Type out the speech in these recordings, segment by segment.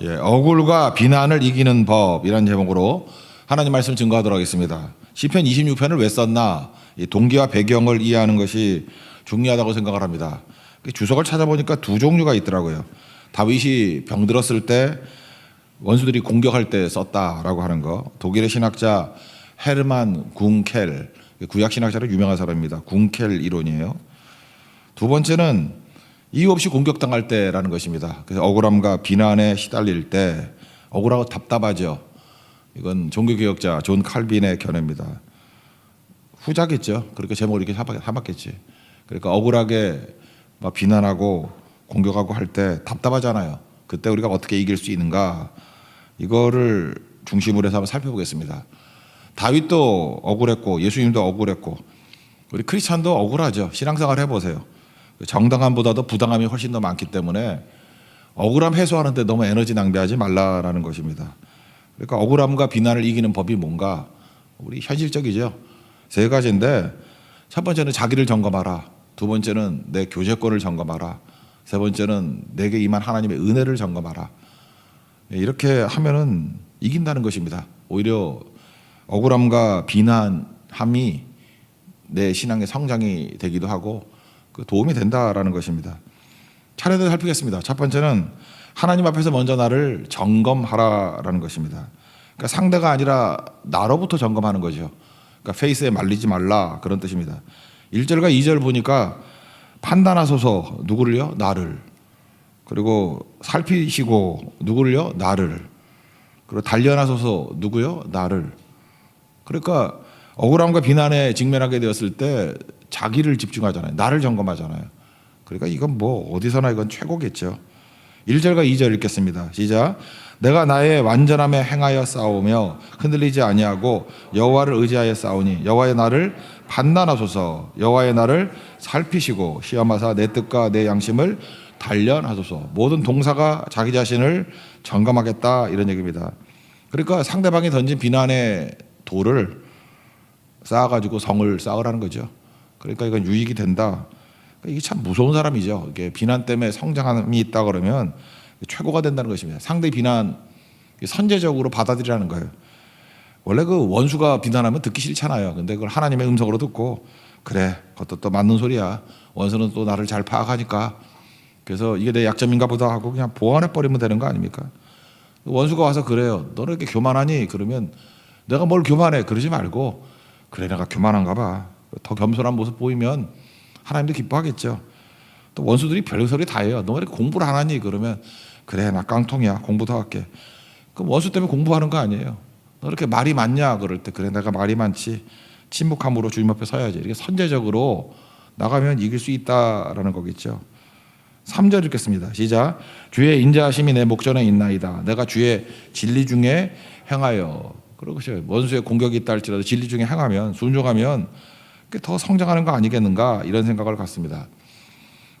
예, 억울과 비난을 이기는 법이라는 제목으로 하나님 말씀 증거하도록 하겠습니다. 시편 26편을 왜 썼나? 이 동기와 배경을 이해하는 것이 중요하다고 생각을 합니다. 그 주석을 찾아보니까 두 종류가 있더라고요. 다윗이 병들었을 때 원수들이 공격할 때 썼다라고 하는 거. 독일의 신학자 헤르만 궁켈 구약 신학자로 유명한 사람입니다. 궁켈 이론이에요. 두 번째는 이유 없이 공격당할 때라는 것입니다. 그래서 억울함과 비난에 시달릴 때 억울하고 답답하죠. 이건 종교개혁자 존 칼빈의 견해입니다. 후자겠죠. 그렇게 제목을 이렇게 삼았겠지. 그러니까 억울하게 막 비난하고 공격하고 할 때 답답하잖아요. 그때 우리가 어떻게 이길 수 있는가 이거를 중심으로 해서 한번 살펴보겠습니다. 다윗도 억울했고 예수님도 억울했고 우리 크리스찬도 억울하죠. 신앙생활 해보세요. 정당함보다도 부당함이 훨씬 더 많기 때문에 억울함 해소하는데 너무 에너지 낭비하지 말라라는 것입니다. 그러니까 억울함과 비난을 이기는 법이 뭔가 우리 현실적이죠. 세 가지인데 첫 번째는 자기를 점검하라. 두 번째는 내 교제권을 점검하라. 세 번째는 내게 임한 하나님의 은혜를 점검하라. 이렇게 하면은 이긴다는 것입니다. 오히려 억울함과 비난함이 내 신앙의 성장이 되기도 하고 그 도움이 된다라는 것입니다. 차례대로 살피겠습니다. 첫 번째는 하나님 앞에서 먼저 나를 점검하라라는 것입니다. 그러니까 상대가 아니라 나로부터 점검하는 거죠. 그러니까 페이스에 말리지 말라 그런 뜻입니다. 1절과 2절 보니까 판단하소서 누구를요? 나를. 그리고 살피시고 누구를요? 나를. 그리고 단련하소서 누구요? 나를. 그러니까 억울함과 비난에 직면하게 되었을 때 자기를 집중하잖아요. 나를 점검하잖아요. 그러니까 이건 뭐 어디서나 이건 최고겠죠. 1절과 2절 읽겠습니다. 시작. 내가 나의 완전함에 행하여 싸우며 흔들리지 아니하고 여호와를 의지하여 싸우니 여호와의 나를 판단하소서 여호와의 나를 살피시고 시험하사 내 뜻과 내 양심을 단련하소서 모든 동사가 자기 자신을 점검하겠다 이런 얘기입니다. 그러니까 상대방이 던진 비난의 돌을 쌓아가지고 성을 쌓으라는 거죠. 그러니까 이건 유익이 된다. 그러니까 이게 참 무서운 사람이죠. 이게 비난 때문에 성장함이 있다 그러면 최고가 된다는 것입니다. 상대 비난 선제적으로 받아들이라는 거예요. 원래 그 원수가 비난하면 듣기 싫잖아요. 근데 그걸 하나님의 음성으로 듣고 그래, 그것도 또 맞는 소리야. 원수는 또 나를 잘 파악하니까. 그래서 이게 내 약점인가 보다 하고 그냥 보완해 버리면 되는 거 아닙니까? 원수가 와서 그래요. 너는 이렇게 교만하니? 그러면 내가 뭘 교만해? 그러지 말고 그래 내가 교만한가 봐. 더 겸손한 모습 보이면 하나님도 기뻐하겠죠. 또 원수들이 별소리 다 해요. 너왜 이렇게 공부를 안 하니? 그러면 그래 나 깡통이야. 공부 더 할게. 그럼 원수 때문에 공부하는 거 아니에요. 너 이렇게 말이 많냐? 그럴 때 그래 내가 말이 많지. 침묵함으로 주님 앞에 서야지. 이렇게 선제적으로 나가면 이길 수 있다라는 거겠죠. 3절 읽겠습니다. 시작. 주의 인자하심이 내 목전에 있나이다. 내가 주의 진리 중에 행하여. 그러고요. 원수의 공격이 있다 할지라도 진리 중에 행하면 순종하면 더 성장하는 거 아니겠는가 이런 생각을 갖습니다.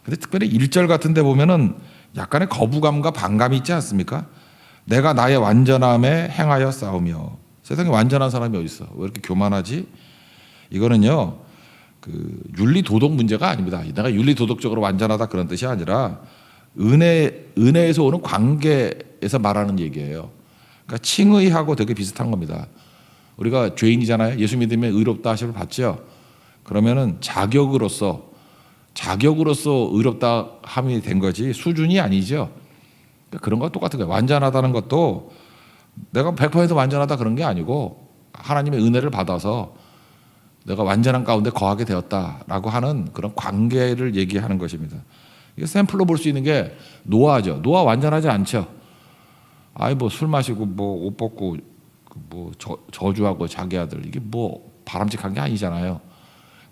근데 특별히 1절 같은 데 보면은 약간의 거부감과 반감이 있지 않습니까? 내가 나의 완전함에 행하여 싸우며 세상에 완전한 사람이 어디 있어? 왜 이렇게 교만하지? 이거는요. 그 윤리 도덕 문제가 아닙니다. 내가 윤리 도덕적으로 완전하다 그런 뜻이 아니라 은혜 은혜에서 오는 관계에서 말하는 얘기예요. 그러니까 칭의하고 되게 비슷한 겁니다. 우리가 죄인이잖아요. 예수 믿으면 의롭다 하심을 받죠. 그러면은 자격으로서 자격으로서 의롭다 함이 된 거지 수준이 아니죠. 그러니까 그런 거 똑같은 거예요. 완전하다는 것도 내가 100% 완전하다 그런 게 아니고 하나님의 은혜를 받아서 내가 완전한 가운데 거하게 되었다라고 하는 그런 관계를 얘기하는 것입니다. 이게 샘플로 볼 수 있는 게 노아죠. 노아 완전하지 않죠. 아이 뭐 술 마시고 뭐 옷 벗고 뭐 저, 저주하고 자기 아들 이게 뭐 바람직한 게 아니잖아요.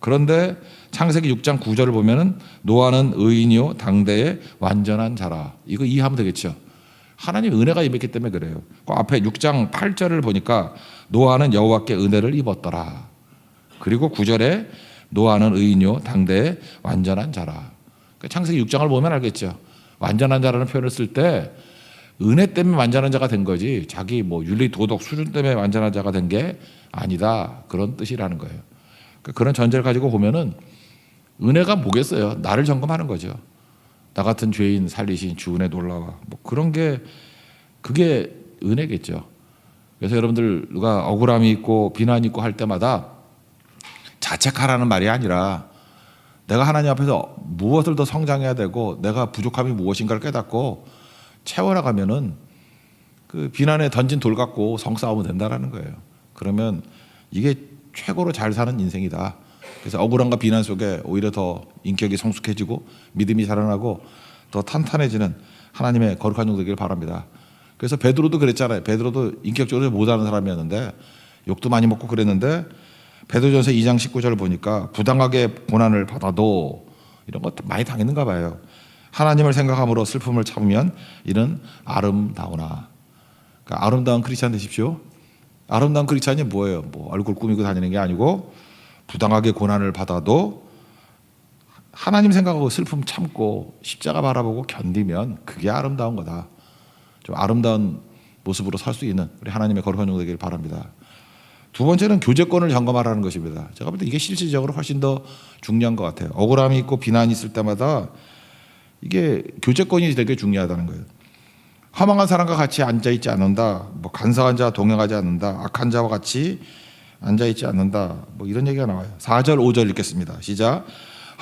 그런데 창세기 6장 9절을 보면은 노아는 의인이요 당대의 완전한 자라. 이거 이해하면 되겠죠. 하나님 은혜가 임했기 때문에 그래요. 그 앞에 6장 8절을 보니까 노아는 여호와께 은혜를 입었더라. 그리고 9절에 노아는 의인이요 당대의 완전한 자라. 그 창세기 6장을 보면 알겠죠. 완전한 자라는 표현을 쓸 때 은혜 때문에 완전한 자가 된 거지 자기 뭐 윤리 도덕 수준 때문에 완전한 자가 된 게 아니다 그런 뜻이라는 거예요. 그 그런 전제를 가지고 보면은 은혜가 뭐겠어요? 나를 점검하는 거죠. 나 같은 죄인 살리신 주 은혜 놀라워. 뭐 그런 게 그게 은혜겠죠. 그래서 여러분들 누가 억울함이 있고 비난이 있고 할 때마다 자책하라는 말이 아니라 내가 하나님 앞에서 무엇을 더 성장해야 되고 내가 부족함이 무엇인가를 깨닫고 채워나가면은 그 비난에 던진 돌 갖고 성싸움은 된다라는 거예요. 그러면 이게 최고로 잘 사는 인생이다. 그래서 억울함과 비난 속에 오히려 더 인격이 성숙해지고 믿음이 자라나고 더 탄탄해지는 하나님의 거룩한 종 되기를 바랍니다. 그래서 베드로도 그랬잖아요. 베드로도 인격적으로 못하는 사람이었는데 욕도 많이 먹고 그랬는데 베드로전서 2장 19절 보니까 부당하게 고난을 받아도 이런 것도 많이 당했는가 봐요. 하나님을 생각함으로 슬픔을 참으면 이는 아름다우나. 그러니까 아름다운 크리스찬 되십시오. 아름다운 크리스찬이 뭐예요? 뭐 얼굴 꾸미고 다니는 게 아니고 부당하게 고난을 받아도 하나님 생각하고 슬픔 참고 십자가 바라보고 견디면 그게 아름다운 거다. 좀 아름다운 모습으로 살 수 있는 우리 하나님의 거룩한 종 되기를 바랍니다. 두 번째는 교제권을 점검하라는 것입니다. 제가 볼 때 이게 실질적으로 훨씬 더 중요한 것 같아요. 억울함이 있고 비난이 있을 때마다 이게 교제권이 되게 중요하다는 거예요. 허망한 사람과 같이 앉아 있지 않는다. 뭐 간사한 자와 동행하지 않는다. 악한 자와 같이 앉아 있지 않는다. 뭐 이런 얘기가 나와요. 4절 5절 읽겠습니다. 시작.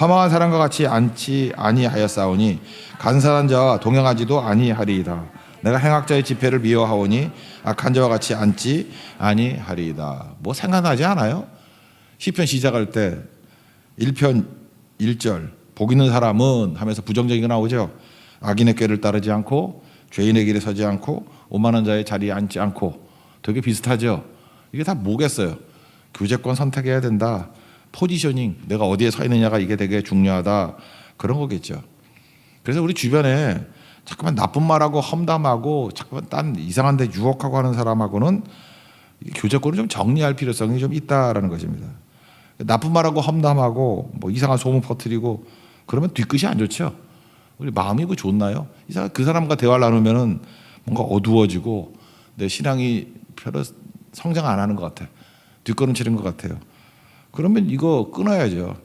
허망한 사람과 같이 앉지 아니하였사오니 간사한 자와 동행하지도 아니하리이다. 내가 행악자의 집회를 미워하오니 악한 자와 같이 앉지 아니하리이다. 뭐 생각나지 않아요? 시편 시작할 때 1편 1절 복 있는 사람은 하면서 부정적인 거 나오죠. 악인의 꾀를 따르지 않고 죄인의 길에 서지 않고 오만한 자의 자리에 앉지 않고 되게 비슷하죠. 이게 다 뭐겠어요? 교제권 선택해야 된다. 포지셔닝 내가 어디에 서 있느냐가 이게 되게 중요하다. 그런 거겠죠. 그래서 우리 주변에 자꾸만 나쁜 말하고 험담하고 자꾸만 딴 이상한 데 유혹하고 하는 사람하고는 이 교제권을 좀 정리할 필요성이 좀 있다라는 것입니다. 나쁜 말하고 험담하고 뭐 이상한 소문 퍼뜨리고 그러면 뒤끝이 안 좋죠. 우리 마음이 그 좋나요? 그 사람과 대화를 나누면은 뭔가 어두워지고 내 신앙이 별로 성장 안 하는 것 같아. 뒷걸음치는 것 같아요. 그러면 이거 끊어야죠.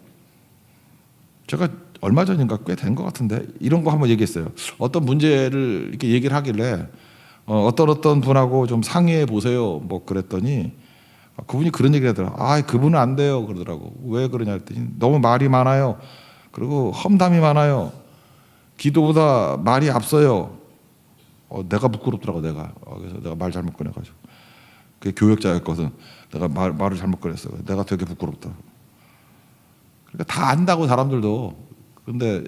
제가 얼마 전인가 꽤 된 것 같은데 이런 거 한번 얘기했어요. 어떤 문제를 이렇게 얘기를 하길래 어, 어떤 어떤 분하고 좀 상의해 보세요. 뭐 그랬더니 그분이 그런 얘기를 하더라. 아, 그분은 안 돼요. 그러더라고. 왜 그러냐 했더니 너무 말이 많아요. 그리고 험담이 많아요. 기도보다 말이 앞서요. 어, 내가 부끄럽더라고 내가. 어, 그래서 내가 말 잘못 꺼내가지고. 그게 교역자였거든. 내가 말, 말을 잘못 꺼냈어. 내가 되게 부끄럽다. 그러니까 다 안다고 사람들도. 근데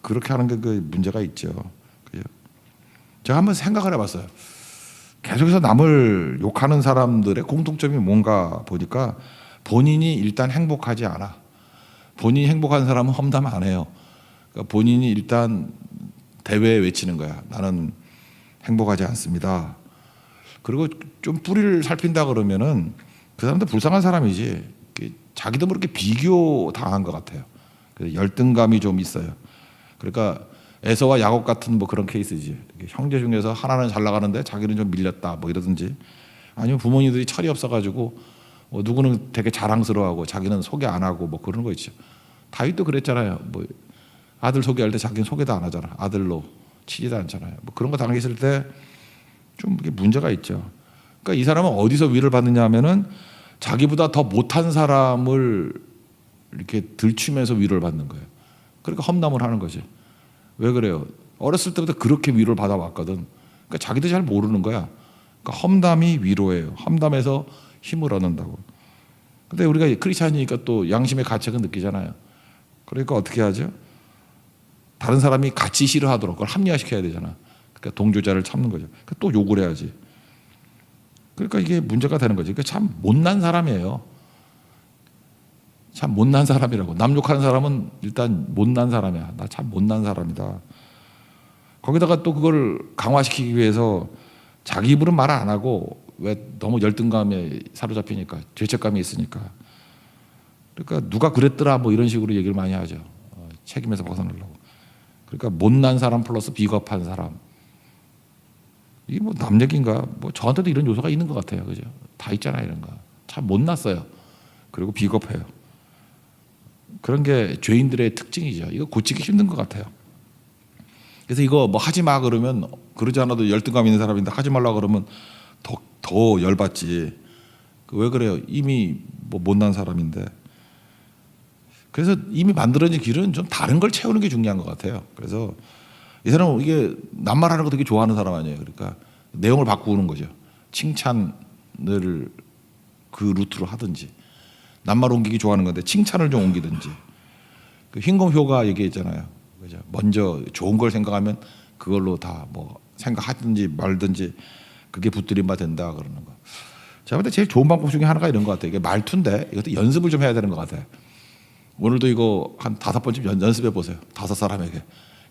그렇게 하는 게 그 문제가 있죠. 그죠? 제가 한번 생각을 해봤어요. 계속해서 남을 욕하는 사람들의 공통점이 뭔가 보니까 본인이 일단 행복하지 않아. 본인이 행복한 사람은 험담 안 해요. 그러니까 본인이 일단 대회에 외치는 거야. 나는 행복하지 않습니다. 그리고 좀 뿌리를 살핀다 그러면은 그 사람도 불쌍한 사람이지. 자기도 모르게 비교 당한 것 같아요. 그래서 열등감이 좀 있어요. 그러니까 에서와 야곱 같은 뭐 그런 케이스지. 형제 중에서 하나는 잘 나가는데 자기는 좀 밀렸다 뭐 이러든지 아니면 부모님들이 철이 없어가지고 뭐 누구는 되게 자랑스러워하고 자기는 소개 안 하고 뭐 그런 거 있죠. 다윗도 그랬잖아요. 뭐 아들 소개할 때 자기는 소개도 안 하잖아. 아들로 치지도 않잖아요. 뭐 그런 거 당했을 때 좀 문제가 있죠. 그러니까 이 사람은 어디서 위를 받느냐 하면은 자기보다 더 못한 사람을 이렇게 들추면서 위로를 받는 거예요. 그러니까 험담을 하는 거지. 왜 그래요? 어렸을 때부터 그렇게 위로를 받아왔거든. 그러니까 자기도 잘 모르는 거야. 그러니까 험담이 위로예요. 험담에서 힘을 얻는다고. 근데 우리가 크리스찬이니까 또 양심의 가책은 느끼잖아요. 그러니까 어떻게 하죠? 다른 사람이 같이 싫어하도록 그걸 합리화시켜야 되잖아. 그러니까 동조자를 참는 거죠. 그러니까 또 욕을 해야지. 그러니까 이게 문제가 되는 거지. 그러니까 참 못난 사람이에요. 참 못난 사람이라고. 남 욕하는 사람은 일단 못난 사람이야. 나 참 못난 사람이다. 거기다가 또 그걸 강화시키기 위해서 자기 입으로는 말안 하고 왜 너무 열등감에 사로잡히니까 죄책감이 있으니까. 그러니까 누가 그랬더라 뭐 이런 식으로 얘기를 많이 하죠. 어, 책임에서 벗어나려고. 그러니까 못난 사람 플러스 비겁한 사람. 이게 뭐 남 얘기인가? 뭐 저한테도 이런 요소가 있는 것 같아요. 그죠? 다 있잖아요, 이런 거. 참 못났어요. 그리고 비겁해요. 그런 게 죄인들의 특징이죠. 이거 고치기 힘든 것 같아요. 그래서 이거 뭐 하지 마 그러면 그러지 않아도 열등감 있는 사람인데 하지 말라 그러면 더, 더 열받지. 그왜 그래요? 이미 뭐 못난 사람인데. 그래서 이미 만들어진 길은 좀 다른 걸 채우는 게 중요한 것 같아요. 그래서 이 사람은 이게 낱말하는 거 되게 좋아하는 사람 아니에요. 그러니까 내용을 바꾸는 거죠. 칭찬을 그 루트로 하든지 낱말 옮기기 좋아하는 건데 칭찬을 좀 옮기든지 그 흰검효가 얘기했잖아요. 그죠? 먼저 좋은 걸 생각하면 그걸로 다 뭐 생각하든지 말든지 그게 붙들림 바 된다 그러는 거. 제가 볼 때 제일 좋은 방법 중에 하나가 이런 것 같아요. 이게 말투인데 이것도 연습을 좀 해야 되는 것 같아요. 오늘도 이거 한 다섯 번쯤 연- 연습해 보세요. 다섯 사람에게.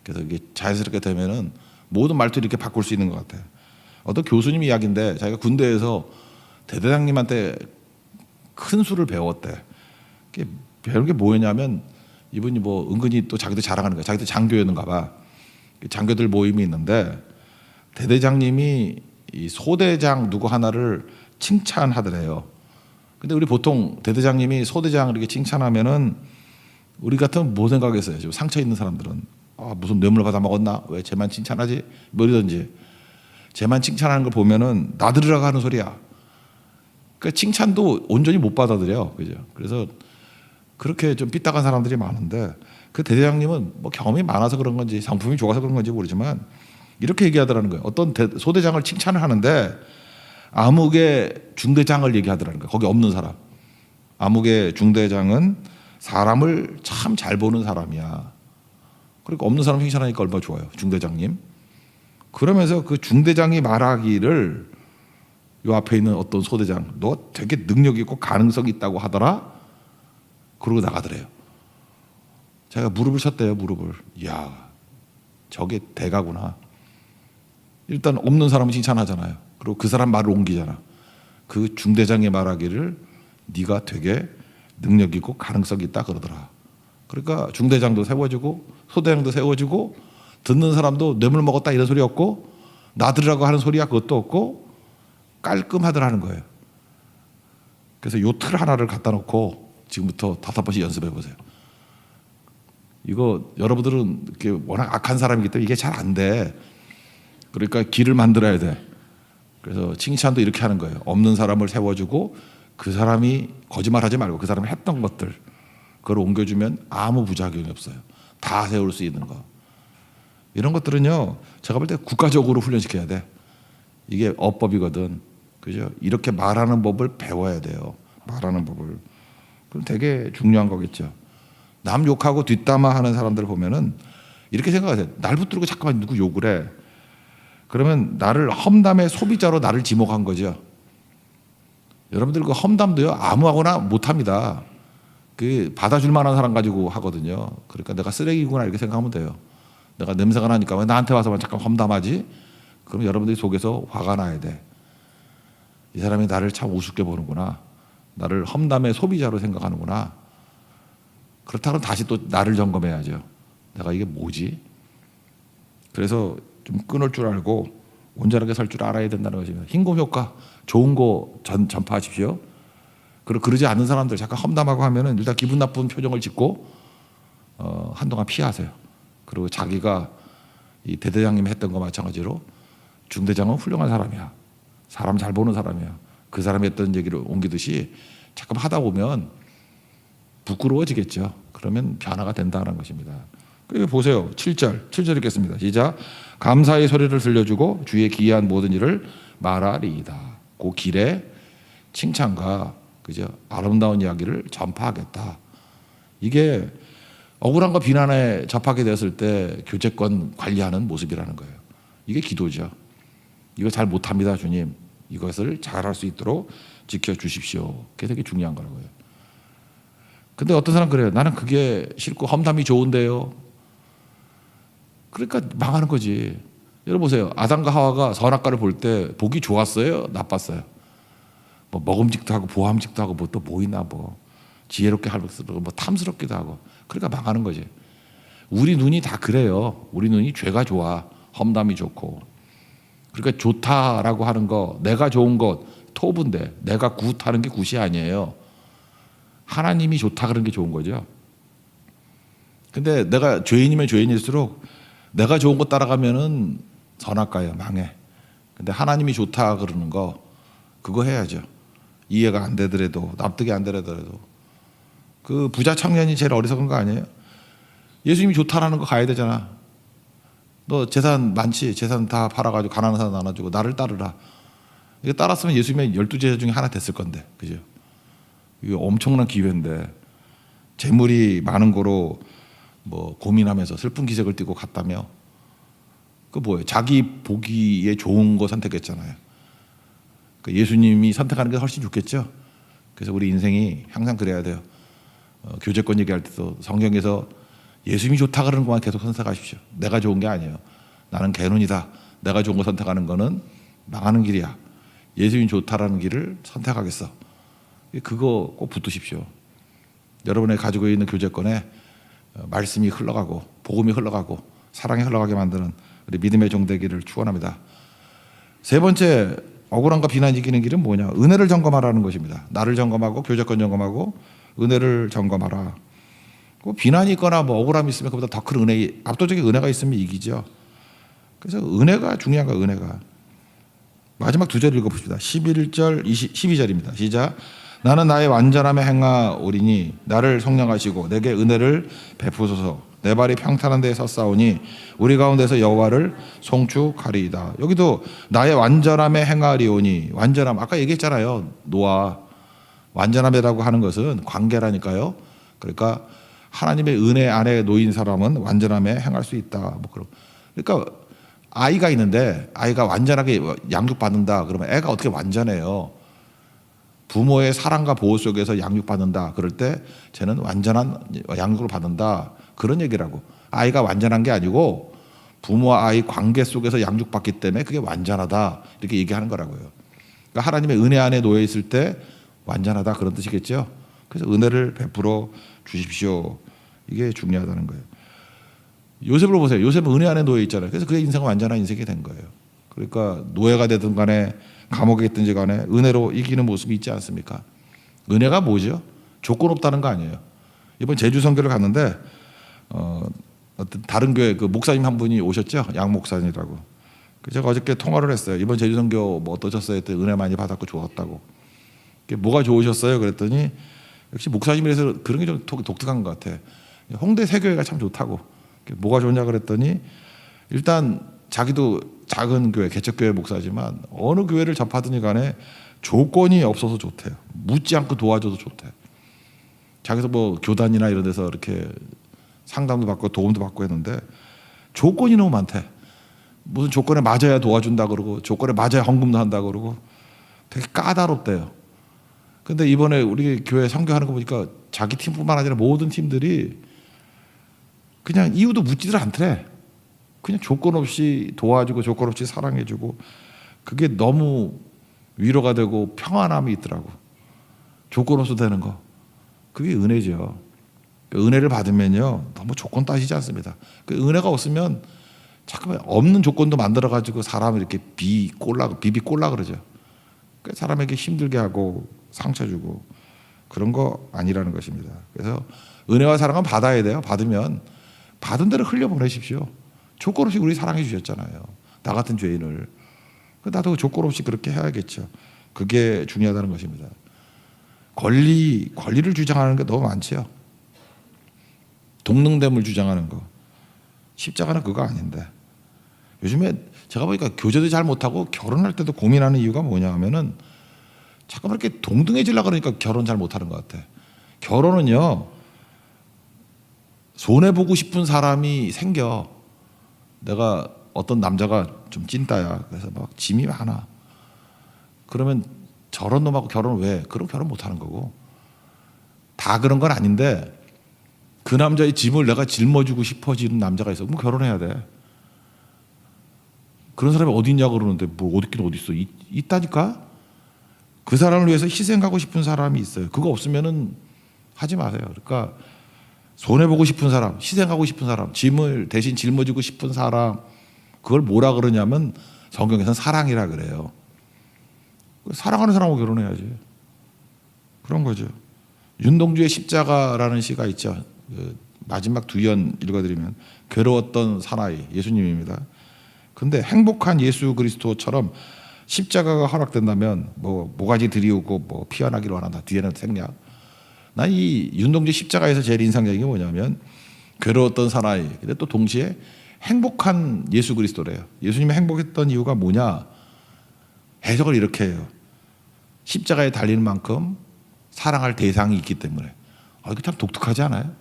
그래서 이게 자연스럽게 되면은 모든 말투를 이렇게 바꿀 수 있는 것 같아요. 어떤 교수님 이야기인데 자기가 군대에서 대대장님한테 큰 수를 배웠대. 그게 배운 게 뭐였냐면 이분이 뭐 은근히 또 자기도 자랑하는 거야. 자기도 장교였는가 봐. 그 장교들 모임이 있는데 대대장님이 이 소대장 누구 하나를 칭찬하더래요. 근데 우리 보통 대대장님이 소대장을 이렇게 칭찬하면은 우리 같으면 뭐 생각했어요? 지금 상처 있는 사람들은 아 무슨 뇌물 받아 먹었나? 왜 쟤만 칭찬하지? 뭐 이러든지 쟤만 칭찬하는 걸 보면은 나들으라고 하는 소리야. 그 칭찬도 온전히 못 받아들여, 그죠? 그래서 그렇게 좀 삐딱한 사람들이 많은데 그 대대장님은 뭐 경험이 많아서 그런 건지 상품이 좋아서 그런 건지 모르지만 이렇게 얘기하더라는 거예요. 어떤 대- 소대장을 칭찬을 하는데 암흑의 중대장을 얘기하더라는 거예요. 거기 없는 사람. 암흑의 중대장은 사람을 참 잘 보는 사람이야. 그러니까 없는 사람 칭찬하니까 얼마나 좋아요. 중대장님. 그러면서 그 중대장이 말하기를 요 앞에 있는 어떤 소대장 너 되게 능력 있고 가능성 있다고 하더라. 그러고 나가더래요. 제가 무릎을 쳤대요. 무릎을. 야 저게 대가구나. 일단 없는 사람은 칭찬하잖아요. 그리고 그 사람 말을 옮기잖아. 그 중대장이 말하기를 네가 되게 능력 있고 가능성 있다 그러더라. 그러니까 중대장도 세워지고 소대장도 세워지고 듣는 사람도 뇌물 먹었다 이런 소리 없고 나들으라고 하는 소리야 그것도 없고 깔끔하더라는 거예요. 그래서 요 틀 하나를 갖다 놓고 지금부터 다섯 번씩 연습해 보세요. 이거 여러분들은 이렇게 워낙 악한 사람이기 때문에 이게 잘 안 돼. 그러니까 길을 만들어야 돼. 그래서 칭찬도 이렇게 하는 거예요. 없는 사람을 세워주고 그 사람이 거짓말하지 말고 그 사람이 했던 것들 그걸 옮겨주면 아무 부작용이 없어요. 다 세울 수 있는 거. 이런 것들은요. 제가 볼 때 국가적으로 훈련시켜야 돼. 이게 어법이거든. 그죠? 이렇게 말하는 법을 배워야 돼요. 말하는 법을. 그럼 되게 중요한 거겠죠. 남 욕하고 뒷담화 하는 사람들 보면은 이렇게 생각하세요. 날 붙들고 잠깐만 누구 욕을 해. 그러면 나를 험담의 소비자로 나를 지목한 거죠. 여러분들 그 험담도요 아무하거나 못합니다. 그 받아줄 만한 사람 가지고 하거든요. 그러니까 내가 쓰레기구나 이렇게 생각하면 돼요. 내가 냄새가 나니까 왜 나한테 와서만 잠깐 험담하지? 그럼 여러분들이 속에서 화가 나야 돼. 이 사람이 나를 참 우습게 보는구나. 나를 험담의 소비자로 생각하는구나. 그렇다면 다시 또 나를 점검해야죠. 내가 이게 뭐지? 그래서 좀 끊을 줄 알고 온전하게 설 줄 알아야 된다는 것입니다. 흰곰 효과 좋은 거 전, 전파하십시오. 그리고 그러지 않는 사람들 잠깐 험담하고 하면은 일단 기분 나쁜 표정을 짓고 어, 한동안 피하세요. 그리고 자기가 이 대대장님 했던 거 마찬가지로 중대장은 훌륭한 사람이야. 사람 잘 보는 사람이야. 그 사람이 했던 얘기를 옮기듯이 잠깐 하다 보면 부끄러워지겠죠. 그러면 변화가 된다는 것입니다. 그리고 보세요. 7절. 7절 읽겠습니다. 시작. 감사의 소리를 들려주고 주의 기이한 모든 일을 말하리이다. 그 길에 칭찬과 그죠? 아름다운 이야기를 전파하겠다. 이게 억울한 거 비난에 접하게 되었을 때 교제권 관리하는 모습이라는 거예요. 이게 기도죠. 이거 잘 못합니다, 주님. 이것을 잘할 수 있도록 지켜 주십시오. 그게 되게 중요한 거라고요. 근데 어떤 사람 그래요. 나는 그게 싫고 험담이 좋은데요. 그러니까 망하는 거지. 여러분 보세요. 아담과 하와가 선악과를 볼 때 보기 좋았어요, 나빴어요. 뭐 먹음직도 하고 보함직도 하고 뭐 또 뭐 있나 뭐 지혜롭게 할수록 뭐 탐스럽기도 하고 그러니까 망하는 거지. 우리 눈이 다 그래요. 우리 눈이 죄가 좋아, 험담이 좋고. 그러니까 좋다라고 하는 거, 내가 좋은 것 토부인데 내가 굿하는 게 굿이 아니에요. 하나님이 좋다 그런 게 좋은 거죠. 근데 내가 죄인이면 죄인일수록 내가 좋은 거 따라가면은 선악과예요, 망해. 근데 하나님이 좋다 그러는 거 그거 해야죠. 이해가 안 되더라도 납득이 안 되더라도 그 부자 청년이 제일 어리석은 거 아니에요? 예수님이 좋다라는 거 가야 되잖아. 너 재산 많지? 재산 다 팔아가지고 가난한 사람 나눠주고 나를 따르라. 이거 따랐으면 예수님의 열두 제자 중에 하나 됐을 건데, 그죠? 이거 엄청난 기회인데 재물이 많은 거로 뭐 고민하면서 슬픈 기색을 띠고 갔다며 그 뭐예요? 자기 보기에 좋은 거 선택했잖아요. 그 예수님이 선택하는 게 훨씬 좋겠죠. 그래서 우리 인생이 항상 그래야 돼요. 어, 교제권 얘기할 때도 성경에서 예수님이 좋다 그러는 것만 계속 선택하십시오. 내가 좋은 게 아니에요. 나는 개눈이다. 내가 좋은 거 선택하는 거는 망하는 길이야. 예수님이 좋다라는 길을 선택하겠어. 그거 꼭 붙드십시오. 여러분의 가지고 있는 교제권에 어, 말씀이 흘러가고 복음이 흘러가고 사랑이 흘러가게 만드는 우리 믿음의 종 되기를 축원합니다. 세 번째 억울함과 비난이 이기는 길은 뭐냐? 은혜를 점검하라는 것입니다. 나를 점검하고 교제권 점검하고 은혜를 점검하라. 그 비난이 있거나 뭐 억울함이 있으면 그보다 더 큰 은혜, 압도적인 은혜가 있으면 이기죠. 그래서 은혜가 중요한 거야, 은혜가. 마지막 두 절 읽어봅시다. 11절, 20, 12절입니다. 시작. 나는 나의 완전함에 행하오리니 나를 성령하시고 내게 은혜를 베푸소서 내 발이 평탄한 데에 섰사오니 우리 가운데서 여호와를 송축하리이다. 여기도 나의 완전함에 행하리오니 완전함 아까 얘기했잖아요. 노아 완전함이라고 하는 것은 관계라니까요. 그러니까 하나님의 은혜 안에 놓인 사람은 완전함에 행할 수 있다. 뭐 그런. 그러니까 아이가 있는데 아이가 완전하게 양육받는다. 그러면 애가 어떻게 완전해요? 부모의 사랑과 보호 속에서 양육받는다. 그럴 때 쟤는 완전한 양육을 받는다. 그런 얘기라고. 아이가 완전한 게 아니고 부모와 아이 관계 속에서 양육받기 때문에 그게 완전하다. 이렇게 얘기하는 거라고요. 그러니까 하나님의 은혜 안에 놓여 있을 때 완전하다 그런 뜻이겠죠. 그래서 은혜를 베풀어 주십시오. 이게 중요하다는 거예요. 요셉을 보세요. 요셉은 은혜 안에 놓여 있잖아요. 그래서 그의 인생은 완전한 인생이 된 거예요. 그러니까 노예가 되든 간에 감옥에 있든지 간에 은혜로 이기는 모습이 있지 않습니까? 은혜가 뭐죠? 조건 없다는 거 아니에요. 이번 제주 선교를 갔는데 어, 어떤 다른 교회 그 목사님 한 분이 오셨죠. 양 목사님이라고. 그래서 제가 어저께 통화를 했어요. 이번 제주 선교 뭐 어떠셨어요? 했더니 은혜 많이 받았고 좋았다고. 뭐가 좋으셨어요? 그랬더니 역시 목사님이라서 그런 게 좀 독특한 것 같아. 홍대 세교회가 참 좋다고. 뭐가 좋냐 그랬더니 일단 자기도 작은 교회 개척교회 목사지만 어느 교회를 접하더니 간에 조건이 없어서 좋대요. 묻지 않고 도와줘도 좋대. 자기도 뭐 교단이나 이런 데서 이렇게 상담도 받고 도움도 받고 했는데 조건이 너무 많대. 무슨 조건에 맞아야 도와준다 그러고 조건에 맞아야 헌금도 한다 그러고 되게 까다롭대요. 근데 이번에 우리 교회 선교하는 거 보니까 자기 팀뿐만 아니라 모든 팀들이 그냥 이유도 묻지들 않더래. 그냥 조건 없이 도와주고 조건 없이 사랑해주고 그게 너무 위로가 되고 평안함이 있더라고. 조건 없이 되는 거. 그게 은혜죠. 그 은혜를 받으면요 너무 조건 따지지 않습니다. 그 은혜가 없으면 잠깐만 없는 조건도 만들어 가지고 사람을 이렇게 비 꼴라 비비 꼴라 그러죠. 그 사람에게 힘들게 하고 상처 주고 그런 거 아니라는 것입니다. 그래서 은혜와 사랑은 받아야 돼요. 받으면 받은 대로 흘려 보내십시오. 조건 없이 우리 사랑해 주셨잖아요. 나 같은 죄인을 나도 조건 없이 그렇게 해야겠죠. 그게 중요하다는 것입니다. 권리 권리를 주장하는 게 너무 많지요. 동능됨을 주장하는 거. 십자가는 그거 아닌데. 요즘에 제가 보니까 교제도 잘 못하고 결혼할 때도 고민하는 이유가 뭐냐 하면은 잠깐만 이렇게 동등해지려 그러니까 결혼 잘 못하는 것 같아. 결혼은요, 손해보고 싶은 사람이 생겨. 내가 어떤 남자가 좀 찐따야. 그래서 막 짐이 많아. 그러면 저런 놈하고 결혼 왜? 그럼 결혼 못하는 거고. 다 그런 건 아닌데 그 남자의 짐을 내가 짊어지고 싶어지는 남자가 있어. 그럼 결혼해야 돼. 그런 사람이 어디 있냐고 그러는데 뭐 어디 있긴 어디 있어. 있, 있다니까? 그 사람을 위해서 희생하고 싶은 사람이 있어요. 그거 없으면은 하지 마세요. 그러니까 손해 보고 싶은 사람, 희생하고 싶은 사람, 짐을 대신 짊어지고 싶은 사람, 그걸 뭐라 그러냐면 성경에서는 사랑이라 그래요. 사랑하는 사람하고 결혼해야지. 그런 거죠. 윤동주의 십자가라는 시가 있죠. 그 마지막 두 연 읽어드리면 괴로웠던 사나이 예수님입니다. 근데 행복한 예수 그리스도처럼 십자가가 허락된다면 뭐 모가지 들이우고 뭐 피어나기를 원한다. 뒤에는 생략. 난 이 윤동주 십자가에서 제일 인상적인 게 뭐냐면 괴로웠던 사나이. 근데 또 동시에 행복한 예수 그리스도래요. 예수님이 행복했던 이유가 뭐냐? 해석을 이렇게 해요. 십자가에 달리는 만큼 사랑할 대상이 있기 때문에. 아, 이거 참 독특하지 않아요?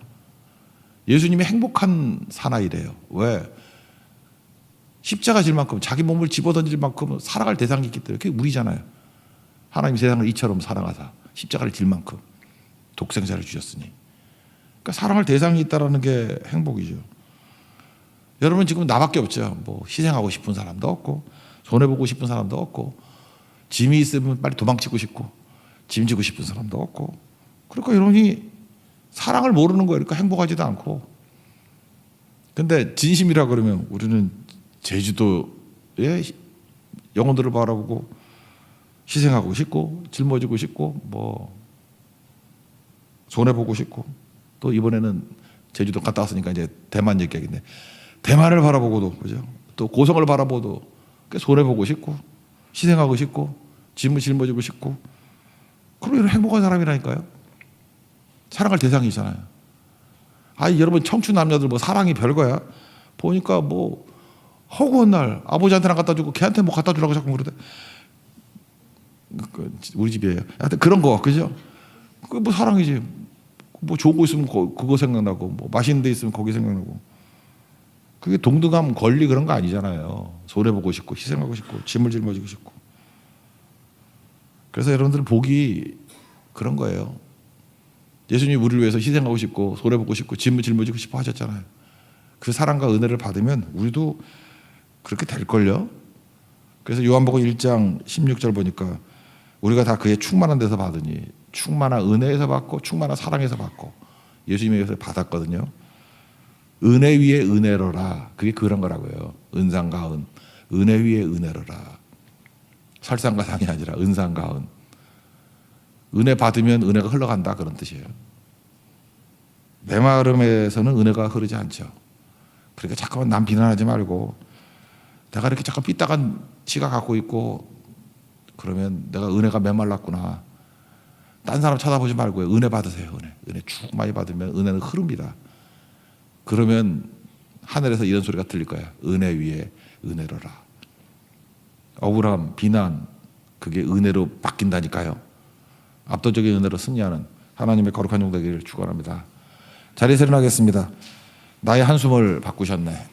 예수님이 행복한 사나이래요. 왜? 십자가 질 만큼 자기 몸을 집어던질 만큼 사랑할 대상이 있기 때문에 그게 우리잖아요. 하나님 세상을 이처럼 사랑하사 십자가를 질 만큼 독생자를 주셨으니. 그러니까 사랑할 대상이 있다라는 게 행복이죠. 여러분 지금 나밖에 없죠. 뭐 희생하고 싶은 사람도 없고 손해 보고 싶은 사람도 없고 짐이 있으면 빨리 도망치고 싶고 짐지고 싶은 사람도 없고 그러니까 여러분이 사랑을 모르는 거예요. 그러니까 행복하지도 않고. 근데 진심이라 그러면 우리는 제주도의 영혼들을 바라보고 희생하고 싶고 짊어지고 싶고 뭐 손해 보고 싶고 또 이번에는 제주도 갔다 왔으니까 이제 대만 얘기하겠네. 대만을 바라보고도 그죠? 또 고성을 바라보도 손해 보고 싶고 희생하고 싶고 짐을 짊어지고 싶고 그러면 행복한 사람이라니까요. 사랑할 대상이잖아요. 아, 여러분 청춘 남녀들 뭐 사랑이 별거야. 보니까 뭐 허구한 날 아버지한테나 갖다 주고 걔한테 뭐 갖다 주라고 자꾸 그러대. 그, 우리 집이에요. 하여튼 그런 거 그죠? 그 뭐 사랑이지. 뭐 좋은 거 있으면 거- 그거 생각나고 뭐 맛있는 데 있으면 거기 생각나고. 그게 동등함 권리 그런 거 아니잖아요. 손해 보고 싶고 희생하고 싶고 짐을 짊어지고 싶고. 그래서 여러분들 복이 그런 거예요. 예수님이 우리를 위해서 희생하고 싶고 보고 싶고 짐을 짊어지고 싶어 하셨잖아요. 그 사랑과 은혜를 받으면 우리도 그렇게 될 걸요. 그래서 요한복음 1장 16절 보니까 우리가 다 그의 충만한 데서 받으니 충만한 은혜에서 받고 충만한 사랑에서 받고 예수님에게서 받았거든요. 은혜 위에 은혜로라. 그게 그런 거라고요. 은상과 은. 은혜 위에 은혜로라. 설상과 상이 아니라 은상과 은. 은혜 받으면 은혜가 흘러간다 그런 뜻이에요. 메마름에서는 은혜가 흐르지 않죠. 그러니까 잠깐만 남 비난하지 말고 내가 이렇게 잠깐 삐딱한 치가 갖고 있고 그러면 내가 은혜가 메말랐구나. 딴 사람 쳐다보지 말고요. 은혜 받으세요. 은혜. 은혜 쭉 많이 받으면 은혜는 흐릅니다. 그러면 하늘에서 이런 소리가 들릴 거야. 은혜 위에 은혜로라. 억울함, 비난 그게 은혜로 바뀐다니까요. 압도적인 은혜로 승리하는 하나님의 거룩한 종 되기를 축원합니다. 자리에서 일어나겠습니다. 나의 한숨을 바꾸셨네.